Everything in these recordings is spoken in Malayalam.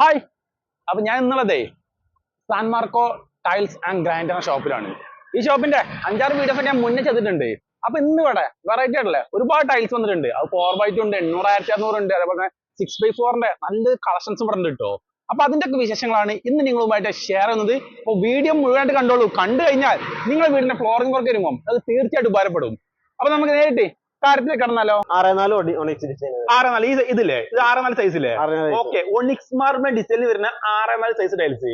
ഹായ് അപ്പൊ ഞാൻ ഇന്നുള്ളതേ San Marco tiles and grand എന്ന ഷോപ്പിലാണ് ഈ ഷോപ്പിന്റെ അഞ്ചാറ് വീഡിയോസ് ഞാൻ മുന്നേ ചെയ്തിട്ടുണ്ട്. അപ്പൊ ഇന്ന് ഇവിടെ വെറൈറ്റി ആയിട്ടല്ലേ ഒരുപാട് ടൈൽസ് വന്നിട്ടുണ്ട്. അത് ഫോർ ബൈ ടു ഉണ്ട് എണ്ണൂറായിരത്തി അറുന്നൂറ് ഉണ്ട് അതേപോലെ തന്നെ സിക്സ് ബൈ ഫോറിന്റെ നല്ല കളക്ഷൻസ് ഇവിടെ ഉണ്ട് കേട്ടോ അപ്പൊ അതിന്റെ ഒക്കെ വിശേഷങ്ങളാണ് ഇന്ന് നിങ്ങളുമായിട്ട് ഷെയർ ചെയ്യുന്നത്. അപ്പൊ വീഡിയോ മുഴുവനായിട്ട് കണ്ടോളൂ. കണ്ടു കഴിഞ്ഞാൽ നിങ്ങളുടെ വീടിന്റെ ഫ്ലോറിംഗ് വർക്ക് വരുമ്പോൾ അത് തീർച്ചയായിട്ടും ഉപകാരപ്പെടും. അപ്പൊ നമുക്ക് നേരിട്ട് കാര്യത്തിൽ കിടന്നാലോ? ആറേനാല് ഒണിക്സ് ഡിസൈൻ ആറ് നാല് ഈ ഇതില്ലേ? ഇത് ആറ് നാല് സൈസില്ലേ ഓക്കെ ഒണിക്സ് മാർബിൾ ഡിസൈനിൽ വരുന്ന ആറ് നാല് സൈസ് ടൈൽസ്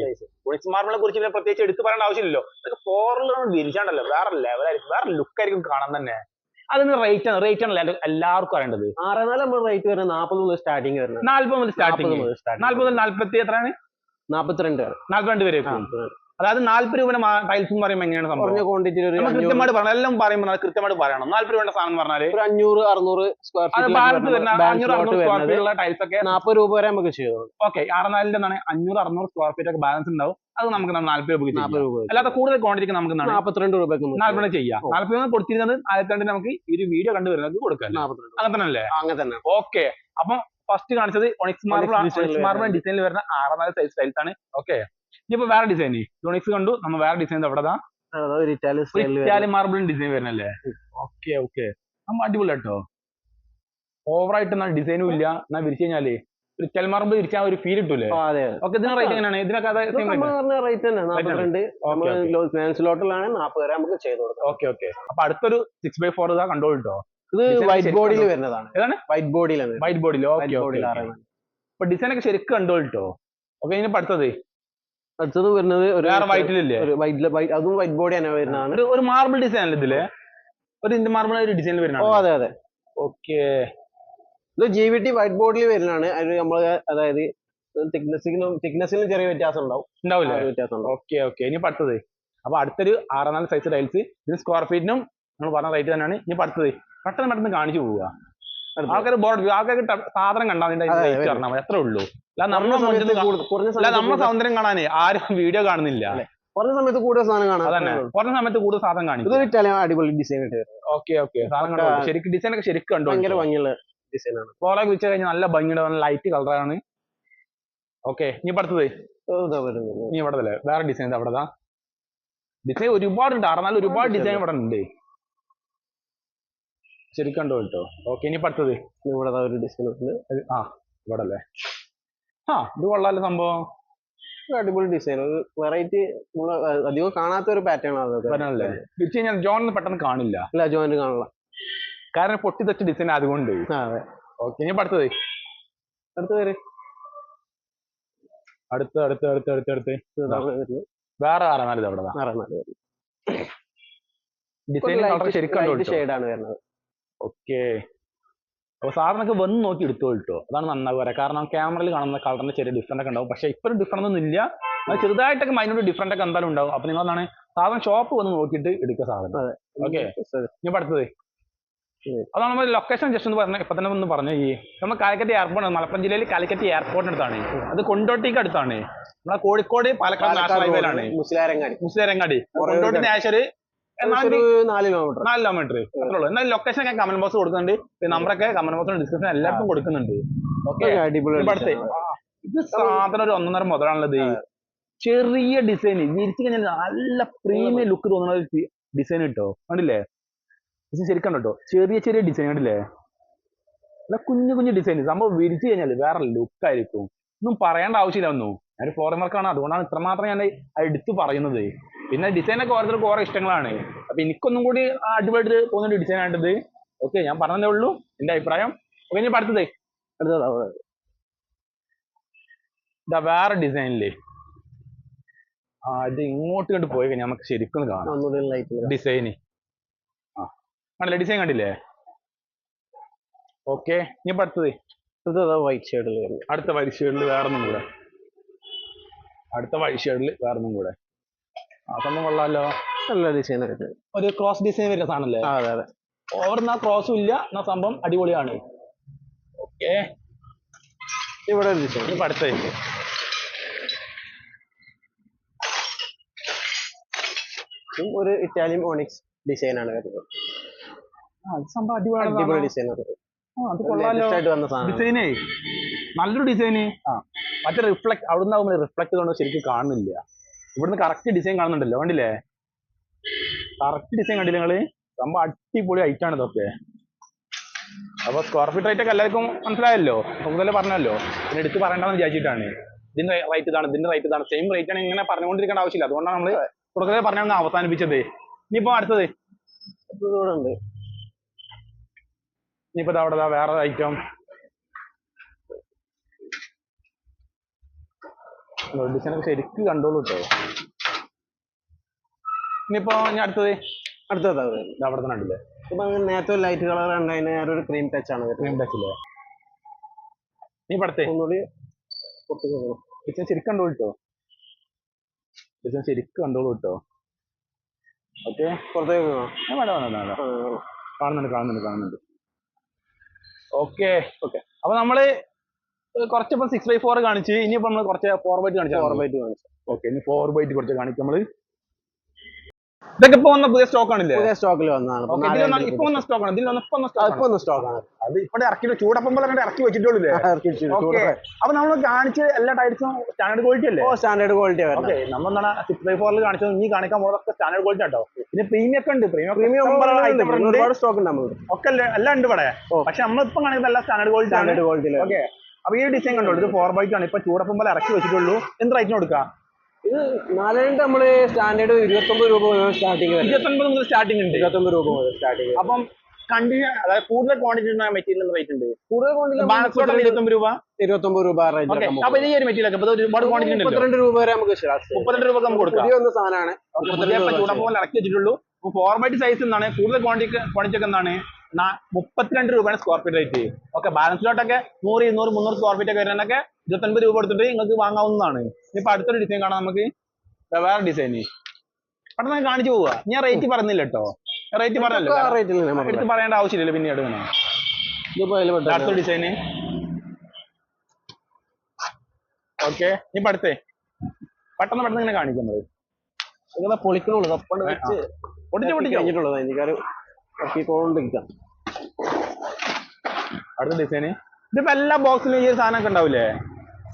ഒണിക്സ് മാർബിളിനെ കുറിച്ച് പിന്നെ പ്രത്യേകിച്ച് എടുത്തു പറയേണ്ട ആവശ്യമില്ലല്ലോ. ഇതൊക്കെ ഫോറിലാണ് വിരിച്ചാണ്ടല്ലോ. വേറെ ലെവലായിരിക്കും വേറെ ലുക്ക് ആയിരിക്കും കാണാൻ തന്നെ. അതിന് റേറ്റ് ആണ്. റേറ്റ് ആണല്ലോ എല്ലാവർക്കും അറിയേണ്ടത്. ആറേനാല് നമ്മൾ റേറ്റ് വരുന്നത് നാൽപ്പത് മുതൽ സ്റ്റാർട്ടിംഗ് വരുന്നത്. നാല്പത് മുതൽ സ്റ്റാർട്ടിംഗ് നാൽപ്പത് മുതൽ നാല്പത്തി എത്രയാണ്? നാൽപ്പത്തിരണ്ട് വരെ. നാല്പത്തിരണ്ട് വരെ. അതായത് നാല്പത് രൂപ ടൈൽസ് എന്ന് പറയുമ്പോൾ എങ്ങനെയാണ് സംഭവം? അഞ്ഞൂറ് കൃത്യമായിട്ട് പറയണം. എല്ലാം പറയുമ്പോൾ കൃത്യമായിട്ട് പറയണം. നാല്പത് രൂപയുടെ സാധനം പറഞ്ഞാൽ ഒരു അഞ്ഞൂറ് അറുന്നൂറ് സ്ക്വയർ ഫീറ്റ് ഉള്ള ടൈൽസ് ഒക്കെ നാൽപ്പത് രൂപ വരെ നമുക്ക് ചെയ്തു ഓക്കെ ആറുനാലിന്റെ എന്താണ്? അഞ്ഞൂറ് അറുന്നൂറ് സ്ക്വയർ ഫീറ്റ് ഒക്കെ ബാലൻസ് ഉണ്ടാവും. അത് നമുക്ക് നാല്പത് രൂപയ്ക്ക് ചെയ്യാം. നാൽപ്പത് രൂപ അല്ലാതെ കൂടുതൽ ക്വാണ്ടിറ്റിക്ക് നമുക്ക് നാൽപ്പത്തിരണ്ട് രൂപയ്ക്ക് നാല്പത് ചെയ്യാം. നാല്പത് രൂപ കൊടുത്തിരുന്നത് ആയിരത്തി നമുക്ക് ഈ ഒരു വീഡിയോ കണ്ടുവരുന്നത് കൊടുക്കാം അങ്ങനെ തന്നെ അല്ലേ അങ്ങനെ തന്നെ. ഓക്കെ അപ്പൊ ഫസ്റ്റ് കാണിച്ചത് ഒണിക്സ് മാർബിൾ design മാർബിൾ ഡിസൈനിൽ വരുന്ന ആറാനാല് സൈസ് ടൈൽസ് ആണ്. ഓക്കെ ഇനിയിപ്പോ വേറെ ഡിസൈൻ ഒണിക്സ് കണ്ടു. നമ്മൾ വേറെ ഡിസൈൻ ഒരു ഇറ്റാലിയൻ ഡിസൈൻ വരുന്നല്ലേ ഓക്കെ ഓക്കെ നമ്മൾ അടിപൊളി കേട്ടോ ഓവറായിട്ട് എന്നാൽ ഡിസൈനും ഇല്ല. എന്നാ വിരിച്ചു കഴിഞ്ഞാൽ ഒരു മാർബിൾ വിരിച്ചാൽ ഒരു ഫീൽ കിട്ടൂലേ അതെ ഓക്കെ ഇതിന് റേറ്റ് എങ്ങനെയാണ്? ഇതിനൊക്കെ റേറ്റ് തന്നെ. ലോട്ടിലാണ്. നാൽപ്പത് വരെ നമുക്ക് ചെയ്തു കൊടുക്കാം. ഓക്കെ ഓക്കെ അപ്പൊ അടുത്തൊരു സിക്സ് ബൈ ഫോർ ഇതാ കണ്ടോ കേട്ടോ ഇത് വൈറ്റ് ബോഡിയിൽ വരുന്നതാണ്. ഏതാണ്? വൈറ്റ് ബോഡിയിലാണ് വൈറ്റ് ബോഡിയിൽ ഓക്കെ അപ്പൊ ഡിസൈൻ ഒക്കെ ശരിക്കും കണ്ടോ കേട്ടോ ഓക്കെ ഇനി ഇപ്പൊ അടുത്തത് വരുന്നത് ഒരു വൈറ്റിലില്ലേ വൈറ്റ് വൈറ്റ് അതും വൈറ്റ് ബോഡി തന്നെ വരുന്നതാണ്. ഒരു മാർബിൾ ഡിസൈൻ അല്ലേ ഇതിൽ? ഒരു ഇന്ത്യൻ മാർബിൾ ഒരു ഡിസൈനിൽ ഓ വരുന്ന അതെ അതെ. ഓക്കെ. ഇത് ജി വി ടി വൈറ്റ് ബോർഡിൽ വരുന്നതാണ്. അത് നമ്മൾ അതായത് തിക്നെസ്സിനും തിക്നെസ്സിനും ചെറിയ വ്യത്യാസം ഉണ്ടാവും. ഉണ്ടാവില്ല വ്യത്യാസം ഓക്കെ ഓക്കെ. ഇനി അടുത്തത്. അപ്പൊ അടുത്തൊരു ആറാം നാല് സൈസ് ടൈൽസ് ഇതിന് സ്ക്വയർ ഫീറ്റിനും നമ്മൾ പറഞ്ഞ റേറ്റ് തന്നെയാണ്. ഇനി അടുത്തത്. പെട്ടെന്ന് പെട്ടെന്ന് കാണിച്ചു പോവുക. ആൾക്കാർ ബോർഡ് ആൾക്കാർക്ക് സാധനം കണ്ടാൽ അതിന്റെ പറഞ്ഞാൽ അത്രേ ഉള്ളൂ. അല്ല നമ്മളെ സൗന്ദര്യം കാണാനേ ആരും വീഡിയോ കാണുന്നില്ല? കുറഞ്ഞ സമയത്ത് കൂടുതൽ സാധനം കാണാം കുറഞ്ഞ സമയത്ത് കൂടുതൽ സാധനം കാണിക്കും. ഇതൊരു ഇറ്റാലിയൻ അടിപൊളി ഡിസൈൻ ഓക്കെ ഓക്കെ. സാധനം കണ്ടോ? ശരിക്കും ഡിസൈൻ ഒക്കെ ശരിക്കും കണ്ടു? ഭയങ്കര ഭംഗിയുള്ള ഡിസൈൻ ആണ്. ഫ്ലോറൊക്കെ വെച്ച് കഴിഞ്ഞാൽ നല്ല ഭംഗിയുടെ നല്ല ലൈറ്റ് കളറാണ് ഓക്കെ നീ ഇപ്പൊ നീ ഇവിടെ വേറെ ഡിസൈൻ അവിടെ ഡിസൈൻ ഒരുപാടുണ്ട്. അറന്നാൽ ഒരുപാട് ഡിസൈൻ ഇവിടെ ഉണ്ട്. ശരിക്കും കണ്ടോ കേട്ടോ ഓക്കെ ഇനി പടുത്തത് അടുത്തത് ഇവിടെ ഒരു ഉണ്ട് ഇത് ആ ഇവിടെ അല്ലേ ആ ഇത് കൊള്ളാലോ സംഭവം. അടിപൊളി ഡിസൈൻ ഒരു വെറൈറ്റി നമ്മൾ അധികം കാണാത്ത ഒരു പാറ്റേൺ ആണ് തിരിച്ചു കഴിഞ്ഞാൽ ജോൺ പെട്ടെന്ന് കാണില്ല. അല്ല ജോൺ കാണില്ല. കാരണം പൊട്ടി തെച്ച ഡിസൈൻ അതുകൊണ്ട് അതെ. ഓക്കെ ഇനി പടുത്തത് അടുത്തത് വരെ അടുത്ത് അടുത്ത് അടുത്ത് അടുത്ത് അടുത്ത്. വേറെ ആറാനാല് അവിടെ ഡിസൈൻ ശരിക്കും ഷെയ്ഡാണ് വരുന്നത്. ഓക്കെ. അപ്പൊ സാറിനൊക്കെ വന്ന് നോക്കി എടുത്തു കേട്ടോ അതാണ് നന്നായി പറയാം. കാരണം ക്യാമറയിൽ കാണുന്ന കളറിന് ചെറിയ ഡിഫറന്റ് ഒക്കെ ഉണ്ടാവും. പക്ഷേ ഇപ്പോഴും ഒരു ഡിഫറൻസ് ഒന്നും ഇല്ല. ചെറുതായിട്ടൊക്കെ മൈനോട് ഡിഫറന്റ് ഒക്കെ എന്തായാലും ഉണ്ടാവും. അപ്പൊ നിങ്ങൾ എന്താണ് സാധനം ഷോപ്പ് വന്ന് നോക്കിയിട്ട് എടുക്കുക സാധനം. ഓക്കെ. ഞാൻ പഠിച്ചത് അടുത്തത്. അതാണ് നമ്മൾ ലൊക്കേഷൻ ജസ്റ്റ് ഒന്ന് പറഞ്ഞ ഇപ്പൊ തന്നെ ഒന്ന് പറഞ്ഞു ഈ നമ്മൾ കാലിക്കറ്റ് എയർപോർട്ട് മലപ്പുറം ജില്ലയിൽ കാലിക്കറ്റ് എയർപോർട്ടിന് അടുത്താണ്. അത് കൊണ്ടോട്ടിക്ക് അടുത്താണ്. നമ്മളെ കോഴിക്കോട് പാലക്കാട് നാഷണൽ ഹൈവേലാണ് ഹൈവേയിലാണ് road, മുസ്ലിരങ്ങാടി. കൊണ്ടോട്ടി നാശര് ഒരു നാല് കിലോമീറ്റർ നാല് കിലോമീറ്റർ അത്രേ ഉള്ളൂ. എന്നാൽ ലൊക്കേഷൻ ഒക്കെ കമന്റ് ബോക്സ് കൊടുക്കുന്നുണ്ട്. നമ്പറൊക്കെ കമന്റ് ബോക്സിന് ഡിസ്ക്രിപ്ഷൻ എല്ലാവർക്കും കൊടുക്കുന്നുണ്ട്. ഓക്കെ അടിപൊളി. ഇത് സാധനം ഒരു ഒന്നൊന്നര മുതലാണുള്ളത്. ചെറിയ ഡിസൈൻ വിരിച്ചു കഴിഞ്ഞാൽ നല്ല പ്രീമിയം ലുക്ക് തോന്നുന്ന ഒരു ഡിസൈൻ കിട്ടോ? കണ്ടില്ലേ? ശരിക്കും കേട്ടോ ചെറിയ ചെറിയ ഡിസൈൻ കണ്ടില്ലേ? അല്ല കുഞ്ഞു കുഞ്ഞു ഡിസൈൻ സംഭവം വിരിച്ചു കഴിഞ്ഞാൽ വേറെ ലുക്ക് ആയിരിക്കും. ഒന്നും പറയേണ്ട ആവശ്യമില്ല ഒന്നും. ഞാൻ ഫോറിൻ വർക്കാണ് അതുകൊണ്ടാണ് ഇത്രമാത്രം ഞാൻ എടുത്തു പറയുന്നത്. പിന്നെ ഡിസൈൻ ഒക്കെ ഓരോരുത്തർക്ക് ഓരോ ഇഷ്ടങ്ങളാണ്. അപ്പൊ എനിക്കൊന്നും കൂടി അടിപൊളി അടിപൊളിയായിട്ട് തോന്നുന്ന ഡിസൈൻ ആയിട്ടത് ഓക്കെ ഞാൻ പറഞ്ഞതേ ഉള്ളൂ. എന്റെ അഭിപ്രായം. ഓക്കെ ഇനി അടുത്തത്. അടുത്തത്. ഇതാ വേറെ ഡിസൈനില്ലേ ആ ഇത് ഇങ്ങോട്ട് കണ്ട് പോയി കഴിഞ്ഞാൽ നമുക്ക് ശരിക്കും കാണാം. ഡിസൈന് ആ കണ്ടില്ലേ? ഡിസൈൻ കണ്ടില്ലേ? ഓക്കെ ഇനി ഇപ്പൊ അടുത്തത്. അടുത്തത് വൈറ്റ് ഷേഡിൽ അടുത്ത വൈറ്റ് ഷേഡിൽ വേറൊന്നും കൂടെ. അടുത്ത വൈറ്റ് ഷേഡിൽ വേറൊന്നും കൂടെ. അതൊന്നും കൊള്ളാലോ. നല്ല ഡിസൈൻ ഒരു ക്രോസ് ഡിസൈൻ വരുന്ന സാധനല്ലേ? ആ അതെ അതെ. ഓവർന്ന ക്രോസും ഇല്ല എന്നാ സംഭവം അടിപൊളിയാണ്. ഓക്കെ. ഇവിടെ ഒരു ഡിസൈൻ ഇതും ഒരു ഇറ്റാലിയൻ ഓണിക്സ് ഡിസൈൻ ആണ് വരുന്നത് ആ സംഭവം അടിപൊളി. ഡിസൈൻ അത് ഡിസൈനേ നല്ലൊരു ഡിസൈന് ആ. മറ്റേ റിഫ്ലക്ട് അവിടുന്ന് നിന്നാകുമ്പോൾ റിഫ്ലക്ട് കൊണ്ട് ശരിക്കും കാണുന്നില്ല. ഇവിടുന്ന് കറക്റ്റ് ഡിസൈൻ കാണുന്നുണ്ടല്ലോ കണ്ടില്ലേ? കറക്റ്റ് ഡിസൈൻ കണ്ടില്ലേ നിങ്ങൾ? സംഭവം അടിപൊളി ആണ് ഇതൊക്കെ. അപ്പൊ സ്ക്വയർ ഫീറ്റ് റേറ്റ് ഒക്കെ എല്ലാവർക്കും മനസ്സിലായല്ലോ? മുതലേ പറഞ്ഞല്ലോ. പിന്നെ എടുത്ത് പറയണ്ടെന്ന് വിചാരിച്ചിട്ടാണ്. ഇതിന്റെ റേറ്റ് ഇതാണ് ഇതിന്റെ റേറ്റ് ഇതാണ്. സെയിം റേറ്റ് ആണ് ഇങ്ങനെ പറഞ്ഞുകൊണ്ടിരിക്കേണ്ട ആവശ്യമില്ല. അതുകൊണ്ടാണ് നമ്മൾ തുടക്കത്തിൽ പറഞ്ഞാൽ അവസാനിപ്പിച്ചത്. ഇനിയിപ്പോ അടുത്തത്. ഇനിയിപ്പോ അവിടെ വേറെ ഐറ്റം ഡിസൈൻ ശരിക്ക് കണ്ടോളൂ കേട്ടോ ഇനിയിപ്പോ ഞാൻ അടുത്തത്? അടുത്തത് അവിടെ തന്നെ ഉണ്ടല്ലേ ഇപ്പൊ നേരത്തെ ലൈറ്റ് കളർ ഉണ്ട് അതിന് ഒരു ക്രീം ടച്ച് ആണ് ക്രീം ടച്ച് ഇല്ലേ? നീ പടത്തെ. ഒന്നുകൂടി. ഡിസൈൻ ശരിക്കും കണ്ടോളൂ കേട്ടോ ഡിസൈൻ ശരിക്കും കണ്ടോളൂ കേട്ടോ ഓക്കെ പുറത്തേക്ക്. വേണ്ട വേണ്ട വേണ്ട കാണുന്നുണ്ട് കാണുന്നുണ്ട് കാണുന്നുണ്ട്. ഓക്കെ ഓക്കെ അപ്പൊ നമ്മൾ കുറച്ചിപ്പോ സിക്സ് ബൈ ഫോർ കാണിച്ച് ഇനിയിപ്പോ നമ്മൾ കുറച്ച് ഫോർ ബൈറ്റ് കാണിച്ചു ഫോർ ബൈറ്റ് കാണിച്ചു. ഓക്കെ ഇനി ഫോർ ബൈറ്റ് കുറച്ച് കാണിക്കും നമ്മൾ. ഇതൊക്കെ ഇപ്പൊ വന്ന പുതിയ സ്റ്റോക്ക് ആണല്ലേ? പുതിയ സ്റ്റോക്കിൽ വന്നതാണ്. ഇപ്പൊ വന്ന- വന്ന സ്റ്റോക്ക് ആണ്. ഇതിൽ വന്ന ഇപ്പൊ വന്ന സ്റ്റോക്ക് ഇപ്പൊ ഒന്ന് സ്റ്റോക്കാണ് അത് ഇപ്പൊ ഇറക്കി ചൂടപ്പം പോലെ ഇറക്കി വെച്ചിട്ടുള്ളൂ അപ്പൊ നമ്മൾ കാണിച്ച എല്ലാ ടൈൽസും സ്റ്റാൻഡേർഡ് ക്വാളിറ്റി അല്ലേ? സ്റ്റാൻഡേർഡ് ക്വാളിറ്റി ആണ് ഓക്കെ നമ്മൾ എന്താണ് സിക്സ് ബൈ ഫോറിൽ കാണിച്ചത്? ഇനി കാണിക്കാൻ പോകുന്നതൊക്കെ സ്റ്റാൻഡേർഡ് ക്വാളിറ്റി ആട്ടോ പിന്നെ പ്രീമിയം ഒക്കെ ഉണ്ട്. പ്രീമിയം പ്രീമിയം ഒരുപാട് സ്റ്റോക്ക് ഉണ്ട് നമ്മൾ ഒക്കെ അല്ലേ- എല്ലാം ഉണ്ട് ഇവിടെ. പക്ഷെ നമ്മളിപ്പോ കാണിക്കുന്നത് എല്ലാം സ്റ്റാൻഡേർഡ് ക്വാളിറ്റി ആണ്. സ്റ്റാൻഡേർഡ് ക്വാളിറ്റി ഓക്കെ അപ്പൊ ഈ ഡിസൈൻ കണ്ടോ? ഇത് ഫോർ ബൈറ്റ് ആണ്. ഇപ്പൊ ചൂടപ്പം പോലെ ഇറക്കി വെച്ചിട്ടുള്ളൂ. എന്ത് റേറ്റിന് കൊടുക്കാം? ഇത് നാലുണ്ട് നമ്മൾ സ്റ്റാൻഡേർഡ് ഇരുപത്തൊമ്പത് രൂപ മുതൽ സ്റ്റാർട്ടിങ് വരുന്നത് ഇരുപത്തൊൻപത് മുതൽ സ്റ്റാർട്ടിംഗ് ഉണ്ട്. ഇരുപത്തൊമ്പത് രൂപ മുതൽ സ്റ്റാർട്ടിംഗ് അപ്പം കണ്ടിന്യൂ അതായത് കൂടുതൽ ക്വാണ്ടിറ്റി ഉള്ള മെറ്റീരിയൽ റേറ്റ് ഉണ്ട്? കൂടുതൽ ക്വാണ്ടിറ്റി ഇരുപത്തൊമ്പത് രൂപ? ഇരുപത്തൊമ്പത് രൂപ റേഞ്ച് ഓക്കെ അപ്പൊ ഇത് ഈ ഒരു മെറ്റീരിയൽ ഒക്കെ. ഒരുപാട് ക്വാണ്ടിറ്റി ഉണ്ട് മുപ്പത്തിരണ്ട് രൂപ വരെ നമുക്ക് last. മുപ്പത്തിരണ്ട് രൂപ നമുക്ക് കൊടുക്കാം. സാധനമാണ്. ഇറക്കി വെച്ചിട്ടുള്ളൂ. ഫോർ ബൈറ്റ് സൈസ് എന്താണ്? കൂടുതൽ ക്വാണ്ടിറ്റി ക്വാണ്ടിറ്റി ഒക്കെ എന്താണ്? മുപ്പത്തിരണ്ട് രൂപയാണ് square feet rate okay balance ലോട്ടൊക്കെ നൂറ് ഇരുന്നൂറ് മുന്നൂറ് സ്ക്വയർ ഫീറ്റ് ഒക്കെ വരുന്നതൊക്കെ ഇരുപത്തൊൻപത് രൂപ കൊടുത്തിട്ട് നിങ്ങൾക്ക് വാങ്ങാവുന്നതാണ്. ഇപ്പൊ അടുത്തൊരു ഡിസൈൻ കാണാം നമുക്ക്. വേറെ ഡിസൈൻ പെട്ടെന്ന് കാണിച്ചു പോവുക. ഞാൻ റേറ്റ് പറഞ്ഞില്ല കേട്ടോ. റേറ്റ് പറഞ്ഞല്ലോ. എടുത്ത് പറയേണ്ട ആവശ്യമില്ലല്ലോ പിന്നീട് അടുത്ത ഡിസൈന് ഓക്കെ ഇനി അടുത്തേ. പെട്ടെന്ന് പെട്ടെന്ന് ഇങ്ങനെ കാണിക്കുന്നത് പൊളിക്കണുള്ളൂ. പൊട്ടിച്ച് പൊട്ടിച്ചോ? കഴിഞ്ഞിട്ടുള്ളത് ഇന്ത്യക്കാർ ഇറക്കിക്കൊണ്ടിരിക്കാം അടുത്ത ഡിസൈന് ഇതിപ്പോ എല്ലാ ബോക്സിലും ഈ സാധനം ഒക്കെ ഉണ്ടാവില്ലേ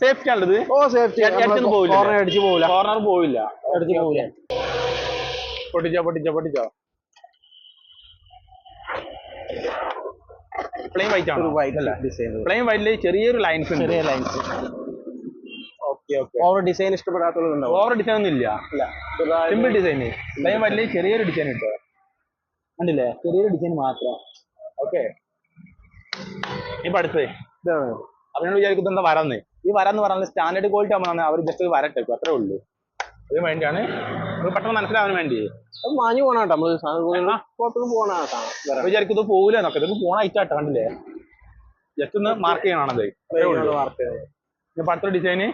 സേഫ്റ്റി ആണത് ഓ സേഫ്റ്റി അടിച്ചു പോവില്ല. കോർണർ അടിച്ചു പോവില്ല. കോർണർ പോവില്ല. അടിച്ചു പോവില്ല. പൊട്ടിച്ചോ പൊട്ടിച്ചോ പൊട്ടിച്ചോ. പ്ലെയിൻ വൈറ്റ് ആണ്? വൈറ്റ് ഡിസൈൻ പ്ലെയിൻ വൈറ്റിൽ ചെറിയൊരു ലൈൻസ് ഉണ്ട്. ചെറിയ ലൈൻസ് ഓവർ ഡിസൈൻ ഇഷ്ടപ്പെടാത്തവരുണ്ടോ ഓവർ ഡിസൈൻ ഒന്നും ഇല്ല. സിമ്പിൾ ഡിസൈൻ പ്ലെയിൻ വൈറ്റിൽ ചെറിയൊരു ഡിസൈൻ കിട്ടോ കണ്ടില്ലേ? ചെറിയൊരു ഡിസൈൻ മാത്രം. ഓക്കെ ഇപ്പൊ പഠിച്ചേ ഇതാണ്. അവനോട് വിചാരിക്കുന്നത് എന്താ വരന്ന്. ഈ വരാന്ന് പറഞ്ഞാൽ സ്റ്റാൻഡേർഡ് ക്വാളിറ്റി ആവുമ്പോൾ അവർ ജസ്റ്റ് വരട്ടെ അത്രേ ഉള്ളൂ. അതിന് വേണ്ടിയാണ് പെട്ടെന്ന് മനസ്സിലാവാൻ വേണ്ടി. മാഞ്ഞു നമ്മൾ പുറത്തൊന്നും പോണ അപ്പൊ വിചാരിക്കും ഇത് പോകില്ല എന്നൊക്കെ. ഇത് പോണ ഐറ്റാട്ടോ കണ്ടില്ലേ? ജസ്റ്റ് ഒന്ന് മാർക്ക് ചെയ്യണത്. ഇപ്പൊ അടുത്ത ഡിസൈന്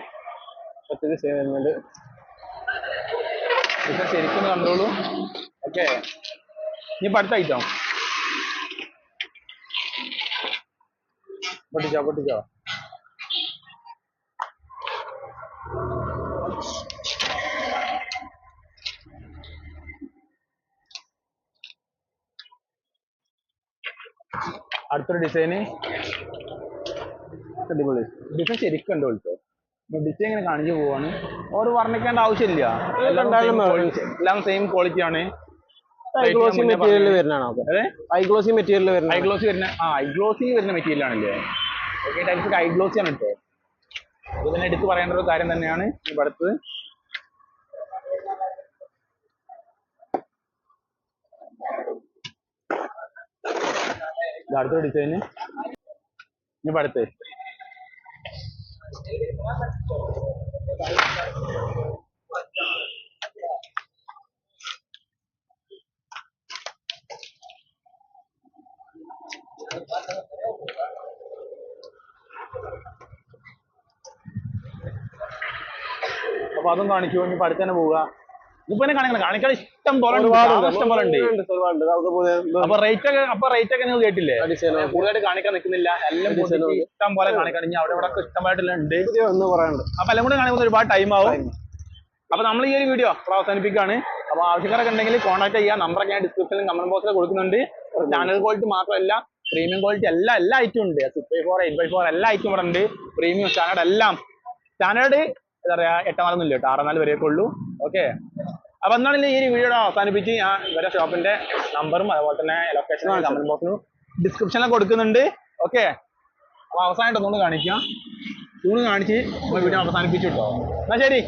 ഡിസൈൻ വരുന്നുണ്ട്. ശരിക്കും കണ്ടോളൂ. ഓക്കെ ഇനി അടുത്ത ഐറ്റം പൊട്ടിച്ചോ പൊട്ടിച്ചോ. അടുത്തൊരു ഡിസൈന് അടിപൊളി ഡിസൈൻ ശരിക്കും ഉണ്ട് വിളിച്ചോ? ഡിസൈൻ ഇങ്ങനെ കാണിച്ചു പോവാണ്. ഓർ വർണിക്കേണ്ട ആവശ്യമില്ല. എല്ലാം സെയിം ക്വാളിറ്റി ആണ്. ഹൈ ഗ്ലോസി മെറ്റീരിയൽ വരുന്നതാണോ? അത്. അതെ ഹൈ ഗ്ലോസി മെറ്റീരിയൽ ഐ വരുന്ന ഗ്ലോസി വരുന്ന ആ ഐ ഗ്ലോസി വരുന്ന മെറ്റീരിയൽ ആണല്ലേ? ഓക്കെ ടൈൽസ് ഐ ഗ്ലോസി ആണ് കേട്ടോ അത് തന്നെ എടുത്ത് പറയേണ്ട ഒരു കാര്യം തന്നെയാണ്. ഈ അടുത്തത്. അടുത്ത അടുത്തൊരു ഡിസൈന് ഇനി അടുത്ത് അപ്പൊ അതും കാണിച്ചു ഇനി പഠിച്ചാൽ പോവുക. ഇപ്പൊ തന്നെ കാണിക്കണം കാണിക്കാൻ ഇഷ്ടം പോലെ ഇഷ്ടം പോലെ ഉണ്ട്. അപ്പൊ റേറ്റ് ഒക്കെ അപ്പൊ റേറ്റ് ഒക്കെ നിങ്ങൾ കേട്ടില്ലേ? കൂടുതലായിട്ട് കാണിക്കാൻ നിൽക്കുന്നില്ല. എല്ലാം ഇഷ്ടം പോലെ കാണിക്കാൻ ഇനി അവിടെ ഇവിടെ ഇഷ്ടമായിട്ടുണ്ട് ഇഷ്ടം ഉണ്ട് അപ്പൊ എല്ലാം കൂടെ കാണുമ്പോൾ ഒരുപാട് ടൈം ആവും. അപ്പൊ നമ്മൾ ഈ ഒരു വീഡിയോ അവസാനിപ്പിക്കുകയാണ്. അപ്പൊ ആവശ്യക്കാരൊക്കെ ഉണ്ടെങ്കിൽ കോൺടാക്ട് ചെയ്യാം നമ്പർ ഞാൻ ഡിസ്ക്രിപ്ഷനിൽ കമന്റ് ബോക്സിൽ കൊടുക്കുന്നുണ്ട്. ചാനൽ ക്വാളിറ്റി മാത്രമല്ല പ്രീമിയം ക്വാളിറ്റി എല്ലാ എല്ലാ ഐറ്റം ഉണ്ട്. Six by four eight by four എല്ലാ ഐറ്റം ഇവിടെ ഉണ്ട്. പ്രീമിയം സ്റ്റാൻഡേർഡ് എല്ലാം. സ്റ്റാൻഡേർഡ് എന്താ പറയാ എട്ടാം നാലൊന്നും ഇല്ല കേട്ടോ ആറാം നാല് വരെയൊക്കെ ഉള്ളൂ. ഓക്കെ അപ്പൊ എന്നാണ് ഈ വീഡിയോ അവസാനിപ്പിച്ച് ഞാൻ ഇവരെ ഷോപ്പിന്റെ നമ്പറും അതുപോലെ തന്നെ ലൊക്കേഷനും കമന്റ് ബോക്സിനും ഡിസ്ക്രിപ്ഷനിൽ കൊടുക്കുന്നുണ്ട്. ഓക്കെ അപ്പൊ അവസാനമായിട്ട് ഒന്നുകൂടി കാണിക്കാം. ഒന്ന് കാണിച്ച് വീഡിയോ അവസാനിപ്പിച്ചു കേട്ടോ. എന്നാ ശരി.